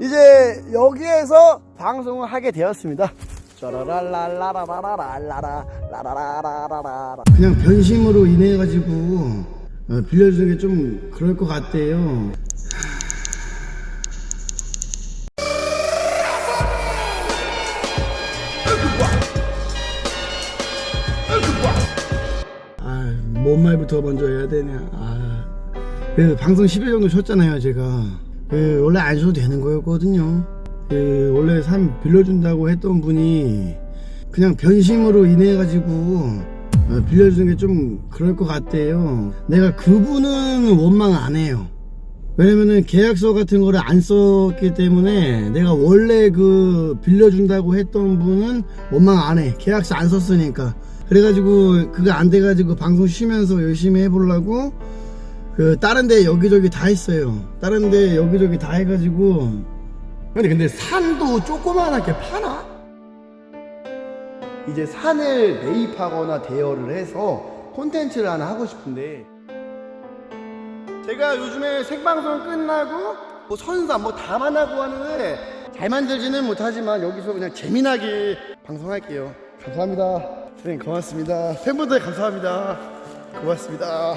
이제 여기에서 방송을 하게 되었습니다. 짜라랄랄라라라라라라라라라라라. 그냥 변심으로 인해 가지고 어, 빌려주는 게 좀 그럴 것 같대요. 아, 뭔 말부터 먼저 해야 되냐. 아, 그 방송 10일 정도 쉬었잖아요, 제가. 그 원래 안 쉬어도 되는 거였거든요. 그 원래 삶 빌려준다고 했던 분이 그냥 변심으로 인해 가지고 어, 빌려주는 게 좀 그럴 것 같대요. 내가 그분은 원망 안 해요. 왜냐면은 계약서 같은 거를 안 썼기 때문에 내가 원래 그 빌려준다고 했던 분은 원망 안 해. 계약서 안 썼으니까. 그래가지고 그거 안 돼가지고 방송 쉬면서 열심히 해보려고 그 다른 데 여기저기 다 했어요. 다른 데 여기저기 다 해가지고 근데 근데 산도 조그만하게 파나? 이제 산을 매입하거나 대여를 해서 콘텐츠를 하나 하고 싶은데 제가 요즘에 생방송 끝나고 뭐 선사 뭐 다 만나고 하는데 잘 만들지는 못하지만 여기서 그냥 재미나게 방송할게요. 감사합니다. 선생님 고맙습니다. 팬분들 감사합니다. 고맙습니다.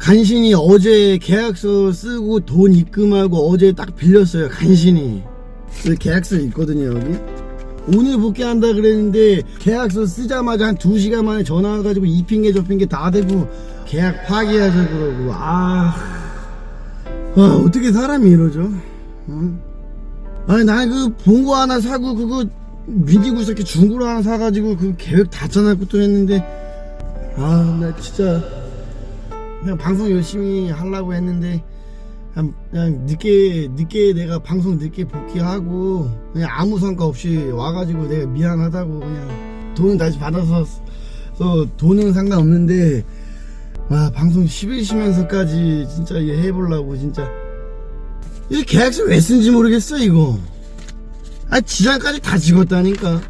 간신히 어제 계약서 쓰고 돈 입금하고 어제 딱 빌렸어요. 간신히. 그 계약서 있거든요, 여기. 오늘 복귀한다 그랬는데 계약서 쓰자마자 한 2시간 만에 전화 와가지고 이 핑계 저 핑계 다 대고 계약 파기하자 그러고 아, 아 어떻게 사람이 이러죠? 응? 아니 나그 본거 하나 사고 그거 미디구석기 중고로 하나 사가지고 그 계획 다 짜놓고 또 했는데 아 나 진짜 그냥 방송 열심히 하려고 했는데 그냥, 그냥 늦게 늦게 내가 방송 늦게 복귀하고 그냥 아무 성과 없이 와가지고 내가 미안하다고 그냥 돈은 다시 받아서 서 돈은 상관없는데 와 방송 10일 쉬면서까지 진짜 이거 해보려고 진짜. 이 계약서 왜 쓴지 모르겠어 이거. 아 지장까지 다 찍었다니까.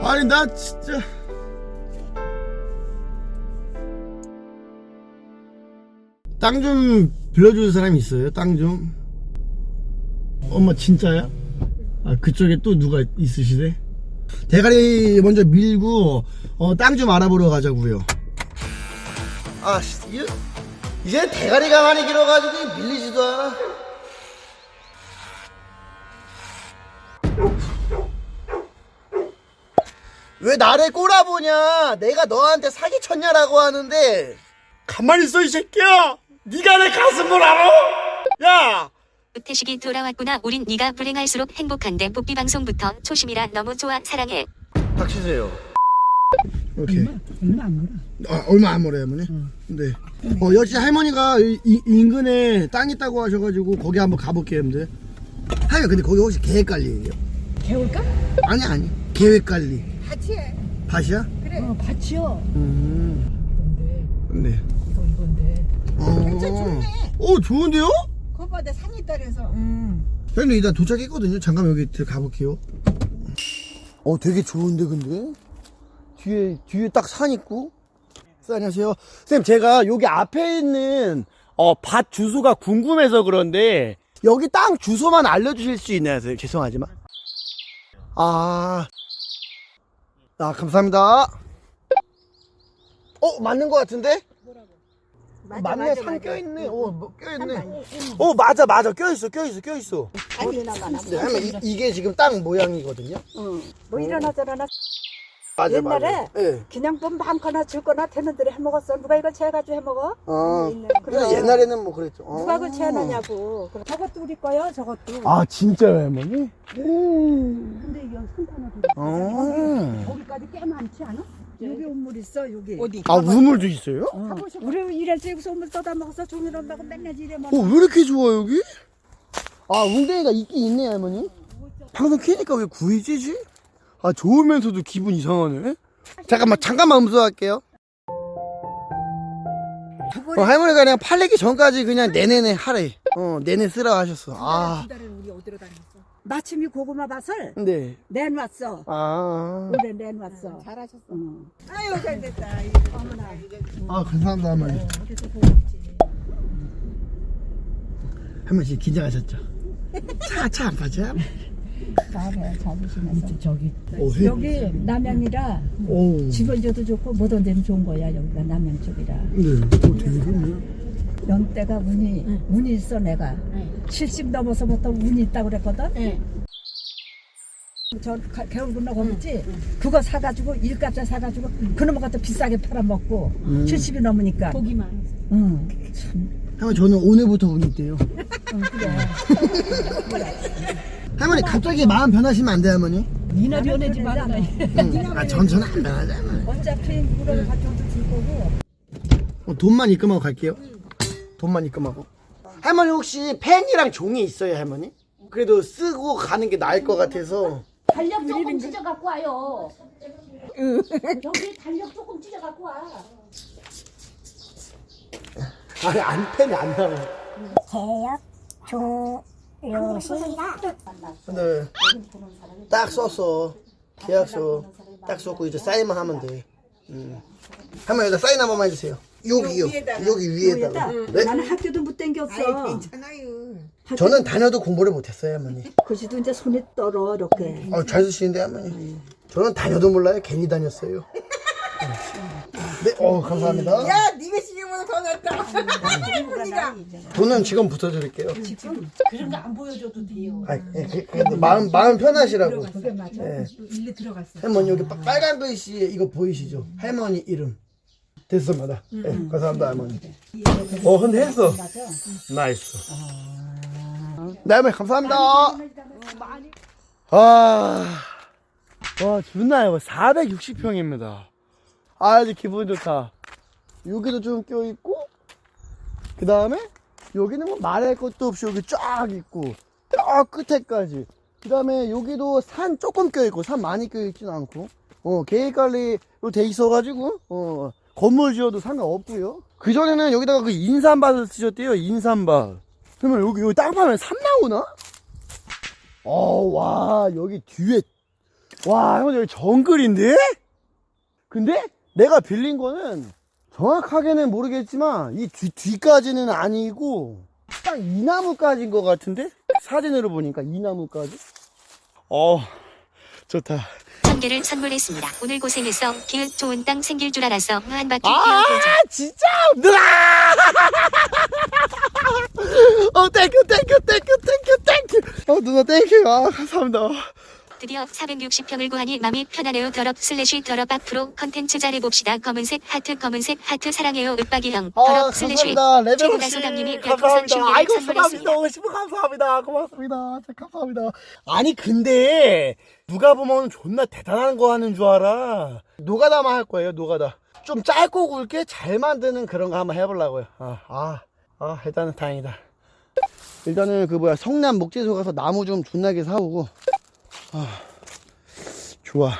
아니 나 진짜 땅 좀 빌려줄 사람 있어요? 땅 좀? 엄마 진짜야? 아 그쪽에 또 누가 있으시대? 대가리 먼저 밀고 어, 땅 좀 알아보러 가자고요. 아 이제, 이제 대가리가 많이 길어가지고 밀리지도 않아. 왜 나를 꼬라보냐? 내가 너한테 사기 쳤냐라고 하는데 가만히 있어 이 새끼야. 네가 내 가슴을 알아? 야. 태식이 돌아왔구나. 우린 네가 불행할수록 행복한데 뽀삐 방송부터 초심이라 너무 좋아 사랑해. 닥치세요. 오케이. 얼마 안 몰아. 아, 얼마 안 멀어요, 어머니? 네. 어, 여기 할머니가 이, 이- 인근에 땅 있다고 하셔가지고 거기 한번 가볼게요, 형들. 하여 근데 거기 혹시 계획 관리예요? 개울까? 아니, 아니. 계획 관리. 같이 해. 밭이야? 그래. 어, 밭이요. 음. 근데 네. 이건데. 어, 좋네. 어, 좋은데요? 그거보다 산이 따라서. 음. 형님 일단 도착했거든요. 잠깐 여기 들어가 볼게요. 어, 되게 좋은데 근데 뒤에 뒤에 딱 산 있고. 선 안녕하세요. 선생님 제가 여기 앞에 있는 어, 밭 주소가 궁금해서 그런데 여기 땅 주소만 알려주실 수 있나요, 선생님? 죄송하지만. 아, 아 감사합니다. 어 맞는 것 같은데? 맞아, 맞네 맞아, 산 맞아. 껴있네. 어, 뭐 껴있네. 산어 맞아 맞아 껴있어 껴있어 껴있어. 안 일어나가나. 네, 이, 이게 지금 땅 모양이거든요. 응. 뭐 일어나 저러나. 맞아 옛날에 맞아. 예. 그냥 뭐 많거나 줄거나 되는들이 해먹었어. 누가 이걸 채가지고 해먹어? 아. 근데 그럼. 옛날에는 뭐 그랬죠. 누가 아. 그걸 채하냐고. 그럼 저것도 우리 거요, 저것도. 아 진짜요 할머니? 근데 이거 손타나 아. 거기까지 꽤 많지 않아? 여기 우물 있어, 여기. 어디? 아 우물도 있어요? 우리 이래서 여기서 우물 떠다 먹어서 종일 온다고 맨날 이래만. 어왜 이렇게 좋아 여기? 아 웅댕이가 있긴 있네 할머니. 방송 키니까 왜 구이지지? 아 좋으면서도 기분 이상하네. 잠깐만 잠깐만 음소할게요. 어, 할머니가 그냥 팔리기 전까지 그냥 내내내 하래. 어 내내 쓰라 하셨어. 아 달은 우리 어디로 다녔어? 마침이 고구마 밭을 근데 내놨어. 아. 올해 내놨어. 잘하셨어. 아유 잘 됐다. 어머나. 아 감사합니다 할머니. 할머니 지금 긴장하셨죠? 차 차 안 빠져? 나를 잡으시면서 저기 오, 해. 여기 남양이라 오. 집은 줘도 좋고 뭐든 데는 좋은 거야 여기가 남양 쪽이라 네. 오, 되게 좋네. 연대가 운이 운이 있어 내가. 70 넘어서부터 운이 있다고 그랬거든? 저 가- 겨울 군나 거기지? 그거 사가지고 일값에 사가지고 그놈의 것도 비싸게 팔아먹고 70이 넘으니까. 보기만 응. 할머니 저는 오늘부터 운이 있대요. 응, 그래. 할머니 갑자기 마음 변하시면 안 돼요 할머니? 니나 변하지 말아 응. 아, 전 저는 안 변하잖아요. 어차피 물을 가져도 줄 거고. 어, 돈만 입금하고 갈게요. 돈만 입금하고. 할머니 혹시 펜이랑 종이 있어요, 할머니? 그래도 쓰고 가는 게 나을 것 같아서. 달력 조금 찢어 갖고 와요. 여기 달력 조금 찢어 갖고 와. 아니, 안 펜이 안 나와요. 개혁 조요시 네. 딱 썼어. 계약서. 딱 썼고 이제 사인만 하면 돼. 음. 할머니, 여기다 사인 한 번만 해주세요. 여기요. 여기 위에다가. 네? 나는 학교도 못 땡겼어 저는 다녀도 공부를 못했어요, 할머니. 글씨도 이제 손이 떨어 이렇게 어, 잘 쓰시는데, 할머니. 저는 다녀도 몰라요. 괜히 다녔어요. 네, 어, 감사합니다. 야, 네가 지금보다 더 낫다. 할머니가. 돈은 지금 붙여드릴게요. 그런 거 안 보여줘도 돼요 아, 예, 그, 그, 마음 마음 편하시라고. 그게 맞아 예. 일리 들어갔어 할머니 여기 빠- 빨간 글씨에 이거 보이시죠? 할머니 이름. 됐습니다. 예, 감사합니다 할머니. 어, 근데 했어. 나이스. 네, 할머니 감사합니다. 아, 와 좋나요? 460평입니다. 아, 이제 기분 좋다. 여기도 좀 껴 있고, 그 다음에 여기는 뭐 말할 것도 없이 여기 쫙 있고, 저 끝에까지. 그 다음에 여기도 산 조금 껴있고, 산 많이 껴있진 않고, 어, 계획 관리로 돼 있어가지고, 어, 건물 지어도 상관없고요. 그전에는 여기다가 그 인삼밭을 쓰셨대요, 인삼밭. 그러면 여기, 여기 땅 파면 산 나오나? 어, 와, 여기 뒤에, 와, 형, 여기 정글인데? 근데 내가 빌린 거는 정확하게는 모르겠지만, 이 뒤, 뒤까지는 아니고, 딱 이 나무까지인 것 같은데? 사진으로 보니까 이 나무까지? 어, 좋다. 천 개를 선물했습니다. 오늘 고생했어. 기획 좋은 땅 생길 줄 알았어. 한 바퀴 아, 기어보자. 진짜? 누나! 어, 땡큐, 땡큐, 땡큐, 땡큐, 땡큐. 어, 누나, 땡큐. 아, 감사합니다. 드디어 460평을 구하니 맘이 편하네요. 더럽 슬래시 더럽 앞으로 컨텐츠 잘해봅시다. 검은색 하트 검은색 하트 사랑해요. 윽박이 형 아, 더럽 슬래시 감사합니다. 레벨 최고가 혹시 소담님이 별풍선 감사합니다. 50개를 아이고, 선물했습니다. 수고합니다. 50분 감사합니다. 고맙습니다. 진짜 감사합니다. 아니, 근데, 누가 보면 존나 대단한 거 하는 줄 알아. 노가다만 할 거예요, 노가다. 좀 짧고 굵게 잘 만드는 그런 거 한번 해보려고요. 아, 아, 아, 일단은 다행이다. 일단은 그 뭐야, 성남 목재소 가서 나무 좀 존나게 사오고, 아, 좋아.